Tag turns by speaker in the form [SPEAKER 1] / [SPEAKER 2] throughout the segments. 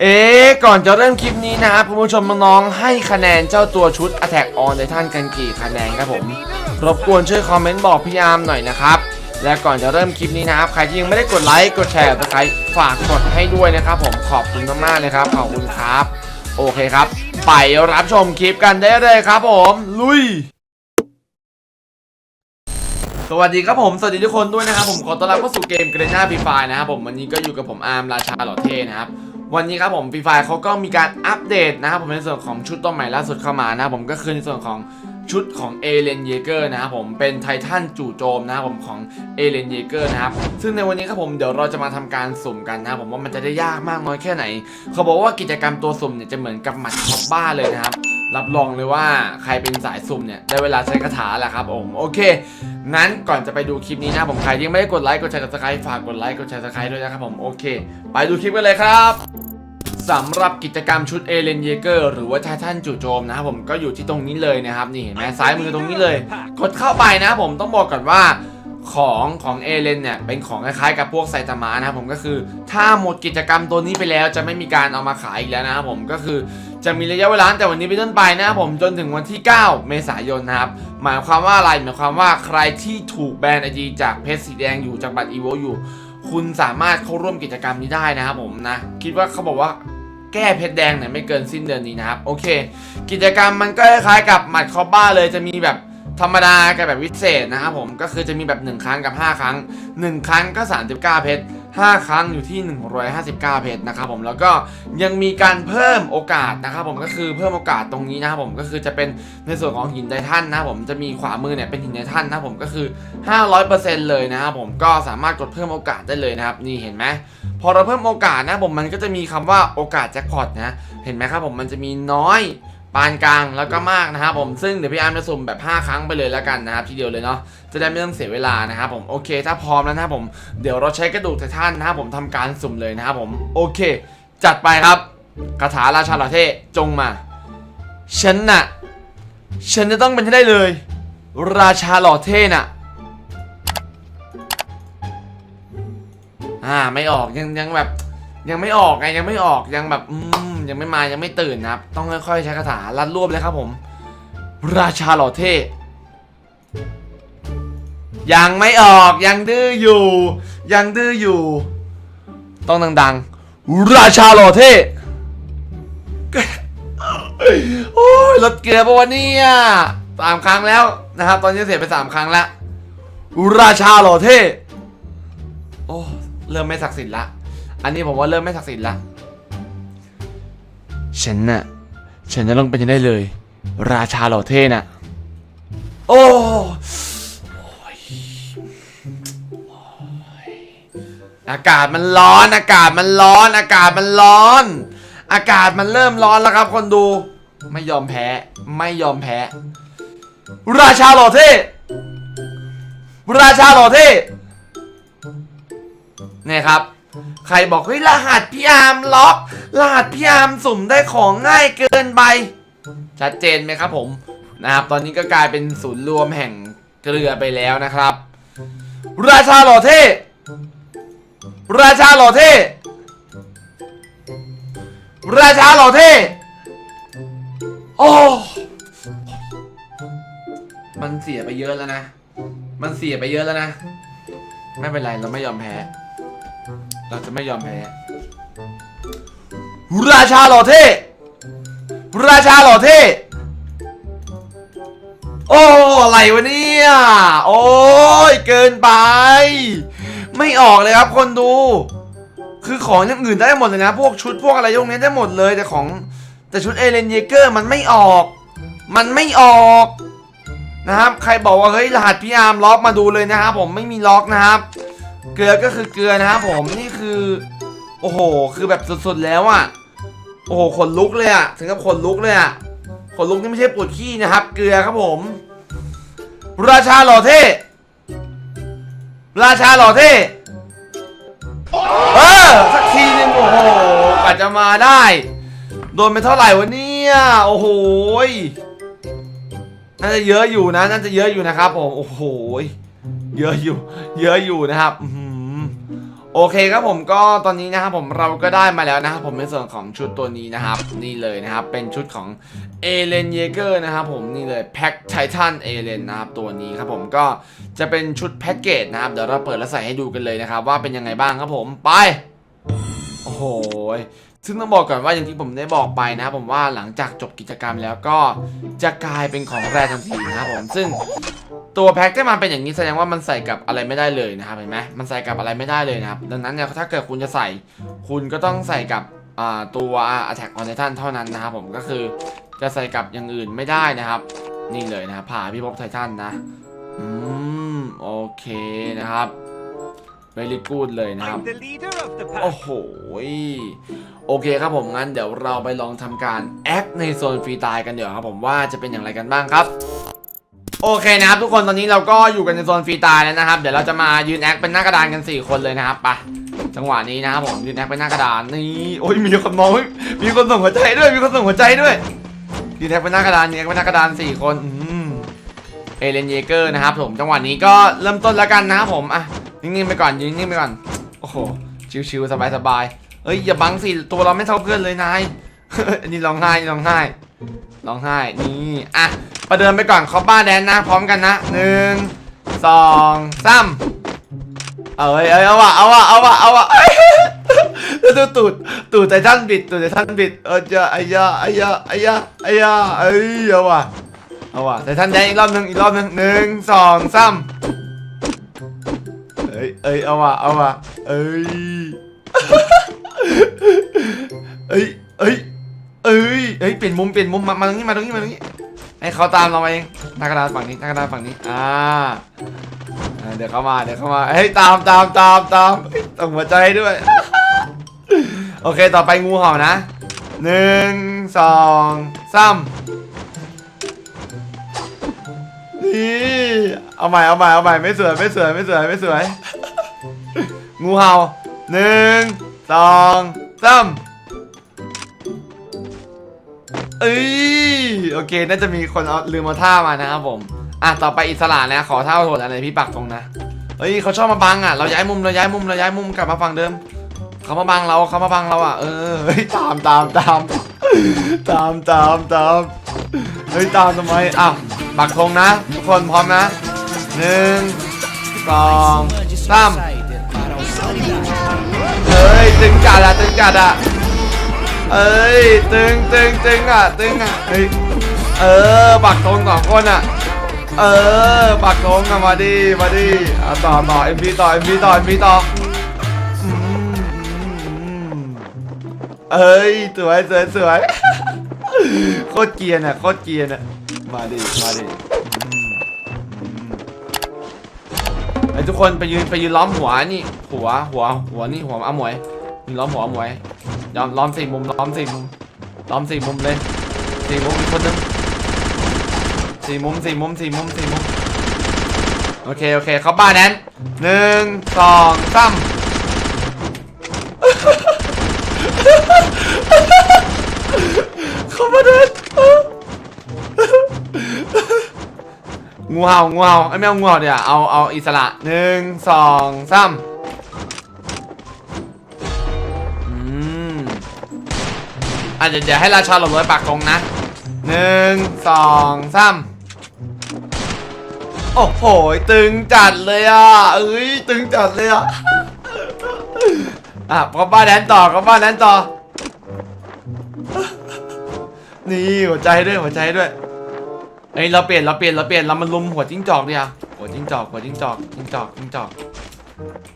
[SPEAKER 1] เอ๊ก่อนจะเริ่มคลิปนี้นะครับคุณผู้ชมน้องให้คะแนนเจ้าตัวชุด Attack on Titan กันกี่คะแนนครับผม รบกวนช่วยคอมเมนต์บอกพี่อาร์มหน่อยนะครับ และก่อนจะเริ่มคลิปนี้นะครับ ใครที่ยังไม่ได้กดไลค์กดแชร์กดไลค์ฝากกดให้ด้วยนะครับผมขอบคุณมากๆเลยครับขอบคุณครับ โอเคครับ ไปรับชมคลิปกันได้เลยครับผม ลุยสวัสดีครับผม สวัสดีทุกคนด้วยนะครับผมขอต้อนรับเข้าสู่เกมเกรน่าฟรีไฟนะครับผมวันนี้ก็อยู่กับผมอาร์มราชาหล่อเท่นะครับ วันนี้ครับผมฟรีไฟเขาก็มีการอัปเดตนะครับผมในส่วนของชุดตัวใหม่ล่าสุดเข้ามานะครับผมก็คือในส่วนของชุดของเอเลนเยเกอร์นะครับผมเป็นไททันจู่โจมนะครับผมของเอเลนเยเกอร์นะครับซึ่งในวันนี้ครับผมเดี๋ยวเราจะมาทำการสุ่มกันนะครับผมว่ามันจะได้ยากมากน้อยแค่ไหน เขาบอกว่ากิจกรรมตัวสุ่มเนี่ยจะเหมือนกับหมัดท็อปบ้าเลยนะครับรับรองเลยว่าใครเป็นสายสุ่มเนี่ยได้เวลาใช้คาถาแหละครับผมโอเคงั้นก่อนจะไปดูคลิปนี้นะผมใครที่ยังไม่ได้กดไลค์กดแชร์กดซับสไครต์ฝากกดไลค์กดแชร์ซับสไครต์ด้วยนะครับผมโอเค ไปดูคลิปกันเลยครับ สำหรับกิจกรรมชุดเอเลนเยเกอร์หรือว่าไททันจู่โจมนะครับผมก็อยู่ที่ตรงนี้เลยนะครับนี่เห็นไหมซ้ายมือตรงนี้เลย กดเข้าไปนะผมต้องบอกก่อนว่าของของเอเลนเนี่ยเป็นของคล้ายๆกับพวกไซตามะนะครับผมก็คือ ถ้าหมดกิจกรรมตัวนี้ไปแล้วจะไม่มีการเอามาขายอีกแล้วนะครับผมก็คือจะมีระยะเวลาแต่วันนี้เป็นต้นไปนะครับผมจนถึงวันที่ 9 เมษายนนะครับหมายความว่าอะไรหมายความว่าใครที่ถูกแบนไอดีจากเพจสีแดงอยู่จากบัตรอีโวอยู่ คุณสามารถเข้าร่วมกิจกรรมนี้ได้นะครับผมนะคิดว่าเขาบอกว่า แก้เพชรแดงเนี่ยไม่เกินสิ้นเดือนนี้นะครับ โอเค กิจกรรมมันก็คล้ายๆกับหมัดคอบ้าเลยจะมีแบบธรรมดากับแบบวิเศษนะครับผมก็คือจะมีแบบ 1 ครั้งกับ 5 ครั้ง 1 ครั้งก็ 39 เพชร 5 ครั้งอยู่ที่ 159 เพชรนะครับผมแล้วก็ยังมีการเพิ่มโอกาสนะครับผมก็คือเพิ่มโอกาสตรงนี้นะครับผมก็คือจะเป็นในส่วนของหินไททันนะผมจะมีขวามือเนี่ยเป็นหินไททันนะผมก็คือ 500%เลยนะครับผมก็สามารถกดเพิ่มโอกาสได้เลยนะครับนี่เห็นไหมพอเราเพิ่มโอกาสนะผมมันก็จะมีคำว่าโอกาสแจ็คพอตนะเห็นไหมครับผมมันจะมีน้อย ปานกลางแล้วก็มากนะครับผมซึ่งเดี๋ยวพี่อาร์มจะสุ่มแบบ 5 ครั้งไปเลยแล้วกันนะครับทีเดียวเลยเนาะจะได้ไม่ต้องเสียเวลานะครับผมโอเค ถ้าพร้อมแล้วนะครับผมเดี๋ยวเราใช้กระดูกไททันนะครับผมทำการสุ่มเลยนะครับผมโอเค จัดไปครับคาถาราชาลาเทจงมาฉันน่ะฉันจะต้องเป็นให้ได้เลย ราชาหล่อเท่น่ะอ่าไม่ออกยังยังแบบยังไม่ออกไงยังไม่ออกยังแบบอืม ยังไม่มายังไม่ตื่นนะครับ ต้องค่อยๆใช้คาถาลัดรวบเลยครับผม ราชาหล่อเท่ยังไม่ออกยังดื้ออยู่ ยังดื้ออยู่ ต้องดังๆ ราชาหล่อเท่โอ้ยลดเกลือปะวันนี้สามครั้งแล้วนะครับ ตอนนี้เสียไปสามครั้งแล้วราชาหล่อเท่โอ้เริ่มไม่ศักดิ์สิทธิ์ละ อันนี้ผมว่าเริ่มไม่ศักดิ์สิทธิ์ละ ฉันน่ะ ฉันจะต้องเป็นได้เลย ราชาหล่อเท่น่ะ โอ้โอ้ยโอ้ยอากาศมันร้อน อากาศมันร้อน อากาศมันร้อน อากาศมันเริ่มร้อนแล้วครับคนดู ไม่ยอมแพ้ ไม่ยอมแพ้ ราชาหล่อเท่ ราชาหล่อเท่เนี่ยครับ ใครบอกเฮ้ยรหัสพี่อาร์มล็อก รหัสพี่อาร์มสุ่มได้ของง่ายเกินไป ชัดเจนไหมครับผมนะครับตอนนี้ก็กลายเป็นศูนย์รวมแห่งเกลือไปแล้วนะครับ ราชาหล่อเท่ ราชาหล่อเท่ ราชาหล่อเท่ โอ้มันเสียไปเยอะแล้วนะ มันเสียไปเยอะแล้วนะ ไม่เป็นไรเราไม่ยอมแพ้ เราจะไม่ยอมแพ้ ราชาหล่อเท่ ราชาหล่อเท่ โอ้อะไรวะเนี่ย โอ้ยเกินไป ไม่ออกเลยครับคนดู คือของอย่างอื่นได้หมดเลยนะ พวกชุดพวกอะไรพวกนี้ได้หมดเลยแต่ของแต่ชุดเอเลนเยเกอร์มันไม่ออก มันไม่ออกนะครับ ใครบอกว่าเฮ้ยรหัสพี่อาร์มล็อกมาดูเลยนะครับผมไม่มีล็อกนะครับ เกลือก็คือเกลือนะครับผมนี่คือ โอ้โห คือแบบสุดๆแล้วอะ โอ้โหขนลุกเลยอะ ถึงกับขนลุกเลยอะขนลุกนี่ไม่ใช่ปวดขี้นะครับ เกลือครับผม ราชาหล่อเท่ราชาหล่อเท่เออสักทีหนึงโอ้โหกว่าจะมาได้ โดนไปเท่าไหร่วะเนี่ยโอ้โหยน่าจะเยอะอยู่นะน่าจะเยอะอยู่นะครับผมโอ้โหย เยอะอยู่ เยอะอยู่นะครับโอเคครับผมก็ตอนนี้นะครับผมเราก็ได้มาแล้วนะครับผมในส่วนของชุดตัวนี้นะครับนี่เลยนะครับเป็นชุดของเอเลนเยเกอร์นะครับผมนี่เลยแพ็คไททันเอเลนนะครับตัวนี้ครับผมก็จะเป็นชุดแพ็กเกจนะครับเดี๋ยวเราเปิดแล้วใส่ให้ดูกันเลยนะครับว่าเป็นยังไงบ้างครับผมไปโอ้โห ซึ่งต้องบอกก่อนว่าอย่างที่ผมได้บอกไปนะครับผมว่าหลังจากจบกิจกรรมแล้วก็จะกลายเป็นของแรทันทีนะครับผมซึ่งตัวแพ็คที่มันเป็นอย่างนี้แสดงว่ามันใส่กับอะไรไม่ได้เลยนะครับเห็นไหมมันใส่กับอะไรไม่ได้เลยนะครับดังนั้นเนี่ยถ้าเกิดคุณจะใส่ คุณก็ต้องใส่กับตัว Attack on Titan เท่านั้นนะครับผมก็คือจะใส่กับอย่างอื่นไม่ได้นะครับ นี่เลยนะครับผ่าพิภพไททันนะอืมโอเคนะครับ เวลิกูดเลยนะครับ
[SPEAKER 2] I'm the leader of the
[SPEAKER 1] โอ้
[SPEAKER 2] pack.
[SPEAKER 1] โหยโอเคครับผมงั้นเดี๋ยวเราไปลองทำการแอคในโซนฟรีตายกันเดี๋ยวาครับผมว่าจะเป็นอย่างไรกันบ้างครับโอเคนะครับทุกคนตอนนี้เราก็อยู่กันในโซนฟรีตายแล้วนะครับ เดี๋ยวเราจะมายืนแอคเป็นหน้ากระดานกัน 4 คนเลยนะครับไปะจังหวะนี้นะครับผมยืนแอคเป็นหน้ากระดานนี่โอ้ยมีคนมองเฮ้ยมีคนส่งหัวใจด้วยมีคนส่งหัวใจด้วยยืนแอคเป็นหน้ากระดานยืนแอคเป็นหน้ากระดานสี่คนอืมเอเลนเยเกอร์นะครับผมจังหวะนี้ก็เริ่มต้นแล้วกันนะครับผมอะ นิ่งๆไปก่อนยืนนิ่งๆไปก่อน โอ้โห ชิวๆสบายๆเอ้ยอย่าบังสิตัวเราไม่เท่าเพื่อนเลยนาย อันนี้ร้องไห้นี่ร้องไห้ร้องไห้นี่อะประเดิมไปก่อนคอปบ้าแดนนะพร้อมกันนะหนึ่งสองสามเอ้ยเอ้ยเอาวะเอาวะเอาวะเอาวะดูดตูดตูดไททันบิดตูดไททันบิดเออจะไอ้ยาไอ้ยาไอ้ยาไอ้ยาเอ้ยเอาวะเอาวะไททันแดงอีกรอบหนึ่งอีกรอบหนึ่งหนึ่งสองสาม เอ้ยเอ้ยเอาวะเอาวะเอ้ยเอ้ยเอ้ยเอ้ยเอ้ยเปลี่ยนมุมเปลี่ยนมุมมามาตรงนี้มาตรงนี้มาตรงนี้ให้เขาตามเราเองหน้ากระดานฝั่งนี้หน้ากระดานฝั่งนี้อ่าเดี๋ยวเข้ามาเดี๋ยวเข้ามาเฮ้ยตามตามตามตามต้องหัวใจด้วย โอเคต่อไปงูเห่านะหนึ่งสองสามนี่เอาใหม่เอาใหม่เอาใหม่ไม่สวยไม่สวยไม่สวยไม่สวย งูเห่าหนึ่งสองสามเอ้ยโอเค น่าจะมีคนเอาลืมมาท่ามานะครับผม อะ ต่อไปอิสระนะขอท่าโหดอะไรพี่ปักตรงนะ เฮ้ยเขาชอบมาบังอะ เราย้ายมุมเราย้ายมุมเราย้ายมุมกลับมาฝั่งเดิม เขามาบังเราเขามาบังเราอะ เออเฮ้ยตามตามตามตามตามตามเฮ้ยตามทำไมอะปักธงนะ ทุกคนพร้อมนะหนึ่งสองสาม ตึงจัดอะตึงจัดอะเอ้ยตึงตึงตึงอะตึงอะเฮ้ยเออปักธงสองคนอะเออปักธงอะมาดิมาดิอะต่อต่อเอ็มพีต่อเอ็มพีต่อเอ็มพีต่อเอ้ยสวยสวยสวยโคตรเกียร์นอะโคตรเกียร์นอะมาดิมาดิไอ้ทุกคนไปยืนไปยืนล้อมหัวนี่หัวหัวหัวนี่หัวอาหมวย ยืนล้อมหัวหมวยยอมล้อมสี่มุมล้อมสี่มุมล้อมสี่มุมเลยสี่มุมคนนึงสี่มุมสี่มุมสี่มุมสี่มุมโอเคโอเคเขาบ้านนั้นหนึ่งสองสามเขามาเดินงูเห่างูเห่าไอ้ยไม่เอางูเห่าเดี๋ยวเอาเอาอิสระหนึ่งสองสาม อะเดี๋ยวเดี๋ยวให้ราชาหลบรอยปากตรงนะหนึ่งสองสามโอ้โหตึงจัดเลยอะเอ้ยตึงจัดเลยอะอะก็บ้านแดนต่อก็บ้านแดนต่อ นี่หัวใจด้วยหัวใจด้วยเอ้ยเราเปลี่ยนเราเปลี่ยนเราเปลี่ยนเรามันลุมหัวจิ้งจอกดิอะหัวจิ้งจอกหัวจิ้งจอกจิ้งจอกจิ้งจอก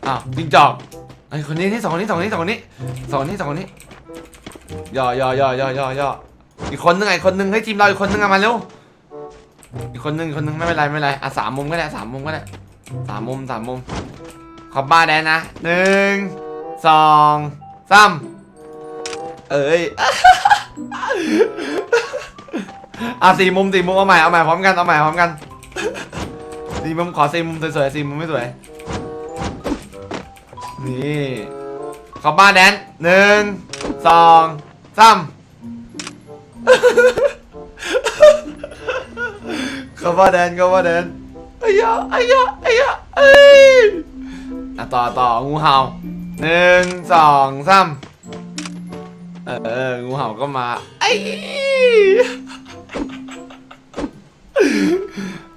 [SPEAKER 1] อ้าวจิ้งจอกไอ้คนนี้นี่สองคนนี้สองคนนี้สองคนนี้สองคนนี้สองคนนี้ ย่อย่อย่อย่อย่อย่ออีกคนนึงไอ้คนนึงให้ทีมเราอีกคนนึงอะมาเร็วอีกคนนึงอีกคนนึงไม่เป็นไรไม่เป็นไรอะสามมุมก็ได้สามมุมก็ได้สามมุมสามมุมขอบบ้าแดนนะหนึ่งสองสามเอ้ยอะสี่มุมสี่มุมเอาใหม่เอาใหม่พร้อมกันเอาใหม่พร้อมกันสี่มุมขอสี่มุมสวยๆสี่มุมไม่สวยนี่ขอบ้าแดนหนึ่ง สองสามขอบ้าแดนขอบ้าแดนไอ้ยะไอ้ยะไอ้ยะเอ้ยอะต่อต่องูเห่าหนึ่งสองสามเอองูเห่าก็มาไอ้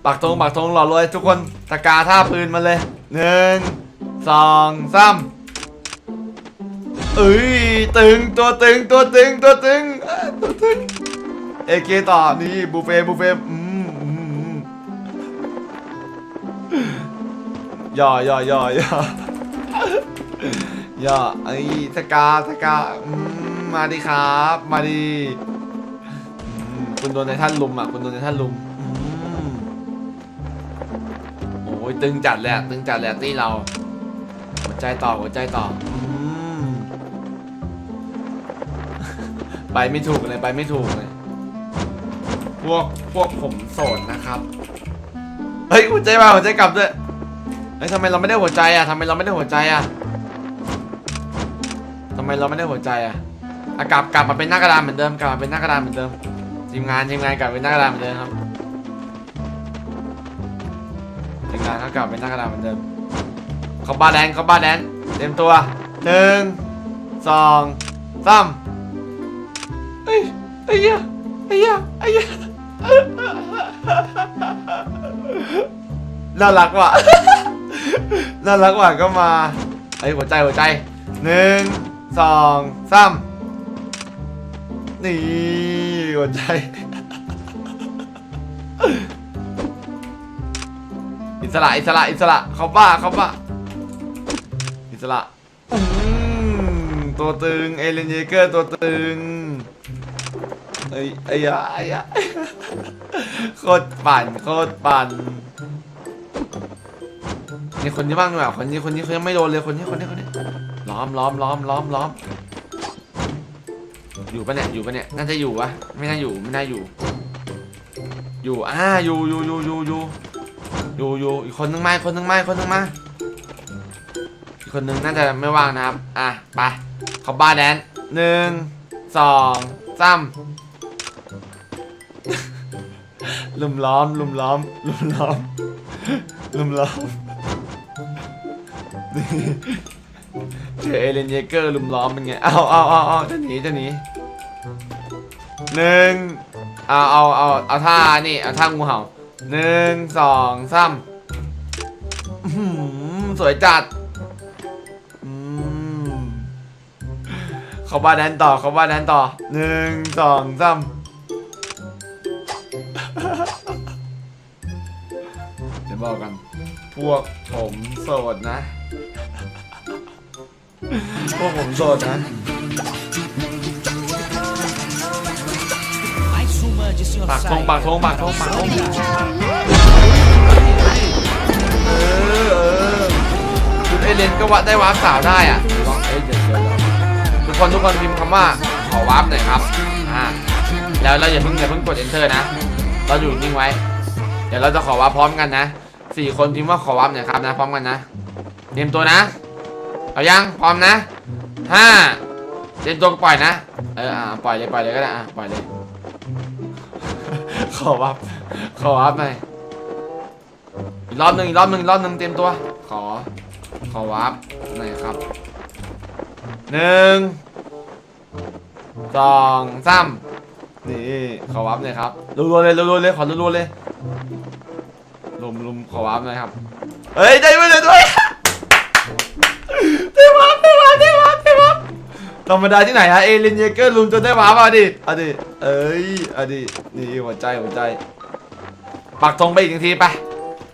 [SPEAKER 1] ปักธงปักธงหล่อเลยทุกคนตะกาท่าปืนมาเลยหนึ่งสองสาม เอ้ยตึงตัวตึงตัวตึงตัวตึงตัวตึงเอเคต่อนี่บุฟเฟ่บุฟเฟ่อืมย่อย่อย่อย่อย่อไอ้ตะกาตะกาอืมมาดิครับ มาดิคุณโดนในท่านลุมอะคุณโดนในท่านลุมโอ้ยตึงจัดเละตึงจัดเละตีเรา หัวใจต่อหัวใจต่อ ไปไม่ถูกเลยไปไม่ถูกเลย พวกพวกผมโสดนะครับ เฮ้ยหัวใจมาหัวใจกลับด้วยเฮ้ยทำไมเราไม่ได้หัวใจอะทำไมเราไม่ได้หัวใจอะทำไมเราไม่ได้หัวใจอะอะกลับกลับมาเป็นหน้ากระดานเหมือนเดิมกลับมาเป็นหน้ากระดานเหมือนเดิมทีมงานทีมงานกลับเป็นหน้ากระดานเหมือนเดิมครับทีมงานเขากลับเป็นหน้ากระดานเหมือนเดิมเขาบ้าแดนเขาบ้าแดนเต็มตัวหนึ่งสองสาม เอ้ยไอ้เหี้ยไอ้เหี้ยไอ้เหี้ยน่ารักว่ะ น่ารักว่ะก็มาไอ้ยหัวใจหัวใจหนึ่งสองสามนี่หัวใจอิสระอิสระอิสระเขาบ้าเขาบ้าอิสระตัวตึงเอเลนเยเกอร์ตัวตึง เอ้ยไอ้ยะไอ้ยะโคตรปั่นโคตรปั่นนี่คนนี้บ้างดีกว่าคนนี้คนนี้เขายังไม่โดนเลยคนนี้คนนี้คนนี้ล้อมล้อมล้อมล้อมล้อมอยู่ปะเนี่ยอยู่ปะเนี่ยน่าจะอยู่วะไม่น่าอยู่ไม่น่าอยู่ อยู่อ่าอยู่อยู่อยู่อยู่อยู่อยู่อยู่อีกคนนึงมาอีกคนนึงมาอีกคนนึงมาอีกคนนึงน่าจะไม่ว่างนะครับ อะไปเขาบ้าแดนหนึ่งสองสาม ลุมล้อมลุมล้อมลุมล้อมลุมล้อมเจอเอเลนเยเกอร์ลุมล้อมเป็นไงเอาเอาเอาเอาจะหนีจะหนีหนึ่งเอาเอาเอาเอาท่านี่เอาท่างูเห่าหนึ่งสองสามสวยจัดเขาบ้านแดนต่อเขาบ้านแดนต่อหนึ่งสองสาม ดี๋ยวบอกกัน พวกผมโสดนะ พวกผมโสดนะ
[SPEAKER 2] Mais uma de senhor
[SPEAKER 1] ปากทง
[SPEAKER 2] Sai.
[SPEAKER 1] ปากทงปากทงปากทงเออเออคุณเอเลนก็วัดได้วาร์ปสาวได้อะลองเอ้ยเดี๋ยวเดี๋ยวเดี๋ยวทุกคนทุกคนพิมพ์คำว่าขอวาร์ปหน่อยครับอ่าแล้วเราอย่าเพิ่งอย่าเพิ่งกด enter นะ เราอยู่นิ่งไว้ เดี๋ยวเราจะขอวาร์ปพร้อมกันนะ สี่คนพิมพ์ว่าขอวาร์ปหน่อยครับนะพร้อมกันนะเตรียมตัวนะ เอายังพร้อมนะห้าเตรียมตัวปล่อยนะเอออ่าปล่อยเลยปล่อยเลยก็ได้อะปล่อยเลย ขอวับขอวับหน่อยอีกรอบหนึ่งอีกรอบหนึ่งอีกรอบหนึ่งเตรียมตัว ขอ ขอวับหน่อยครับหนึ่งสองสามนี่ขอวับหน่อยครับรัวๆเลยรัวๆเลยขอรัวๆเลย มลุมขอวับหน่อยครับ เฮ้ยได้มาเลยด้วยได้วับได้วับได้วับได้วับธรรมดาที่ไหนฮะเอเลนเยเกอร์ลุมจนได้วับอะดิอะดิเอ้ยอะดินี่หัวใจหัวใจ ปักธงไปอีกหนึ่งทีไป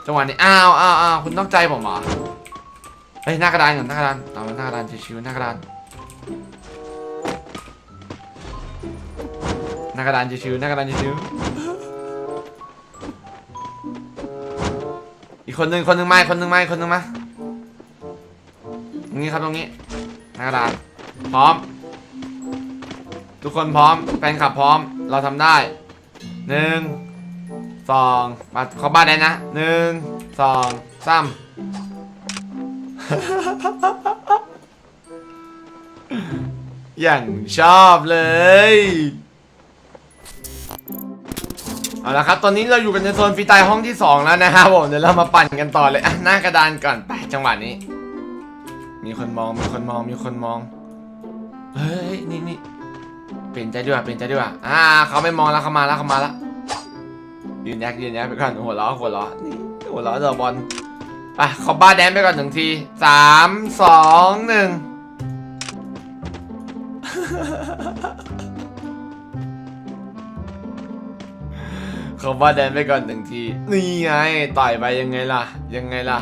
[SPEAKER 1] จังหวะนี้ อ้าวอ้าวอ้าวคุณต้องใจผมเหรอเฮ้ยหน้ากระดานก่อนหน้ากระดานเอาหน้ากระดานชิวๆหน้ากระดานหน้ากระดานชิวๆหน้ากระดานชิวๆ อีกคนหนึ่งคนหนึ่งมาอีกคนหนึ่งมาอีกคนหนึ่งมาตรงนี้ครับตรงนี้หน้ากระดานพร้อม ทุกคนพร้อมแฟนคลับพร้อมเราทำได้หนึ่งสองมาเข้าบ้านได้นะหนึ่งสองสามอย่างชอบเลย เอาละครับ ตอนนี้เราอยู่กันในโซนฟรีไตล์ห้องที่ 2 แล้วนะครับผม เดี๋ยวเรามาปั่นกันต่อเลยอะหน้ากระดานก่อนไปจังหวะนี้ มีคนมอง มีคนมอง มีคนมอง เฮ้ย นี่นี่เปลี่ยนใจดีกว่าเปลี่ยนใจดีกว่าอ่า เขาไม่มองแล้วเขามาแล้วเขามาแล้ว ยืนแยกยืนแยกไปก่อนหัวล้อหัวล้อนี่หัวล้อเดอบอลไปเขาบ้าแดนไปก่อนหนึ่งทีสามสองหนึ่ง เขาบ้าแดนไปก่อนหนึ่งที นี่ไงต่อยไปยังไงล่ะ ยังไงล่ะ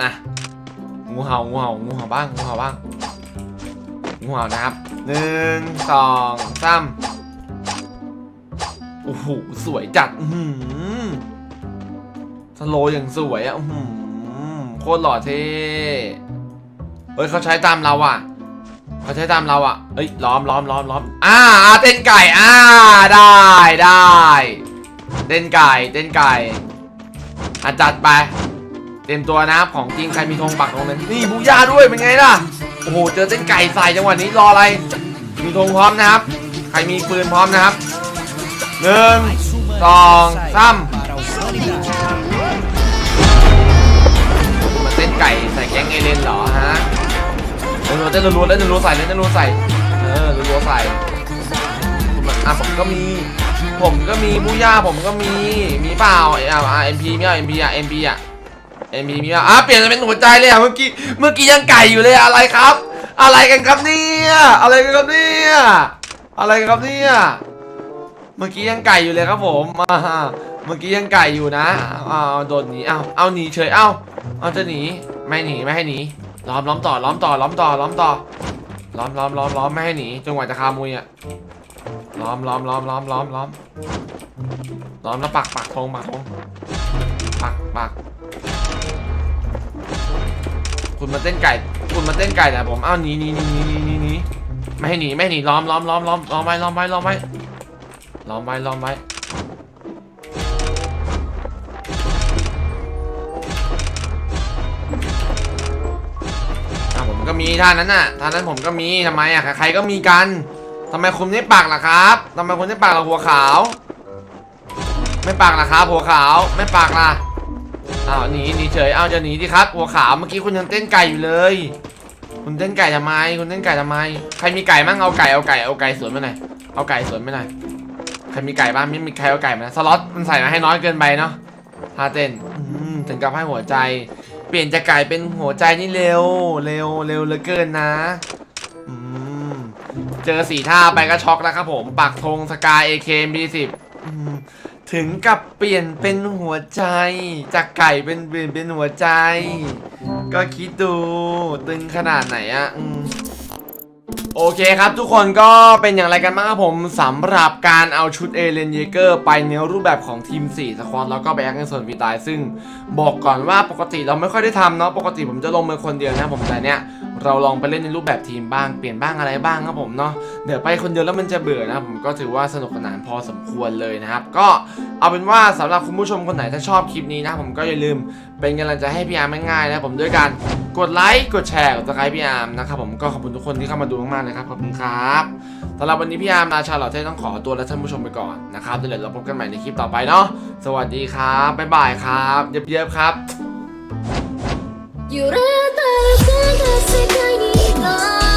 [SPEAKER 1] อะ งูเห่างูเห่างูเห่าบ้างงูเห่าบ้างงูเห่านะครับหนึ่งสองสามโอ้โหสวยจัด อือหือสโลอย่างสวยอะ อือหือโคตรหล่อเท่เฮ้ยเขาใช้ตามเราอะเขาใช้ตามเราอะ เอ้ยล้อมล้อมล้อมล้อมอาอ่าเต้นไก่ อ่า ได้ได้ เต้นไก่เต้นไก่อะจัดไป เต็มตัวนะของจริงใครมีธงปักตรงนั้นนี่บูย่าด้วยเป็นไงล่ะโอ้โหเจอเต้นไก่ใส่จังหวะนี้รออะไร มีธงพร้อมนะครับ ใครมีปืนพร้อมนะครับหนึ่งสองสามมาเต้นไก่ใส่แก๊งเอเลนเหรอฮะเต้นรัวเต้นรัวเต้นรัวใส่เต้นรัวใส่เออรัวใส่อะผมก็มี ผมก็มีบูย่าผมก็มี มีเปล่าอ่าเอ็มพีม่เอาเอ็มพีอะเอ็มพีอะเอ็มพีมีอะเปลี่ยนเป็นหัวใจเลยอะเมื่อกี้ เมื่อกี้ยังไก่อยู่เลยอะไรครับ อะไรกันครับเนี่ยอะไรกันครับเนี่ยอะไรกันครับเนี่ย เมื่อกี้ยังไก่อยู่เลยครับผมอ่าเมื่อกี้ยังไก่อยู่นะเอาเอาโดนหนีเอาเอาหนีเฉยเอาเอาจะหนี ไม่หนีไม่ให้หนี ล้อมล้อมต่อล้อมต่อล้อมต่อล้อมต่อล้อมล้อมล้อมล้อมไม่ให้หนีจนกว่าจะคามุยอะ ล้อมล้อมล้อมล้อมล้อมล้อมล้อมแล้วปักปักธงปักธงปักปักคุณมาเต้นไก่ คุณมาเต้นไก่แต่ผมอ้าวหนีหนีหนีหนีหนีหนีหนีไม่ให้หนีไม่ให้หนีล้อมล้อมล้อมล้อมล้อมไว้ล้อมไว้ล้อมไว้ล้อมไว้ล้อมไว้อะผมก็มีท่านั้นน่ะท่านั้นผมก็มีทำไมอะใครก็มีกัน ทำไมคุณไม่ปากล่ะครับทำไมคุณไม่ปากล่ะหัวขาว ไม่ปากล่ะครับหัวขาวไม่ปากล่ะอ้าวหนีหนีเฉยอ้าวจะหนีดิครับ หัวขาวเมื่อกี้คุณยังเต้นไก่อยู่เลย คุณเต้นไก่ทำไม คุณเต้นไก่ทำไม ใครมีไก่มั่งเอาไก่เอาไก่เอาไก่สวนมาหน่อยเอาไก่สวนมาหน่อยใครมีไก่บ้างไม่มีใครเอาไก่มาสล็อตมันใส่มาให้น้อยเกินไปเนาะท่าเต้นถึงกับให้หัวใจ เปลี่ยนจากไก่เป็นหัวใจนี่เร็วเร็วเร็วเหลือเกินนะอืม เจอสี่ท่าไปก็ช็อกแล้วครับผม ปักธงสกายเอเคมีสิบถึงกับเปลี่ยนเป็นหัวใจ จากไก่เป็นเปลี่ยนเป็นหัวใจ ก็คิดดูตึงขนาดไหนอะอโอเคครับทุกคนก็เป็นอย่างไรกันบ้างครับผมสำหรับการเอาชุดเอเลนเยเกอร์ไปในรูปแบบของทีม 4 สควอตแล้วก็แอคในส่วนวีตายซึ่งบอกก่อนว่าปกติเราไม่ค่อยได้ทำเนาะปกติผมจะลงมือคนเดียวนะผมแต่เนี้ย เราลองไปเล่นในรูปแบบทีมบ้างเปลี่ยนบ้างอะไรบ้างครับผมเนาะเดี๋ยวไปคนเดียวแล้วมันจะเบื่อนะผมก็ถือว่าสนุกสนานพอสมควรเลยนะครับ ก็เอาเป็นว่าสำหรับคุณผู้ชมคนไหนถ้าชอบคลิปนี้นะผมก็อย่าลืมเป็นกำลังใจให้พี่อาร์มง่ายๆนะผมด้วยการกดไลค์กดแชร์กดติดตามพี่อาร์มนะครับผมก็ขอบคุณทุกคนที่เข้ามาดูมากๆเลยครับขอบคุณครับสำหรับวันนี้พี่อาร์มราชาเหล่อเท่ต้องขอตัวและท่านผู้ชมไปก่อนนะครับเดี๋ยวเราพบกันใหม่ในคลิปต่อไปเนาะสวัสดีครับบ๊ายบายครับเย็บๆครับ
[SPEAKER 2] 揺れた世界に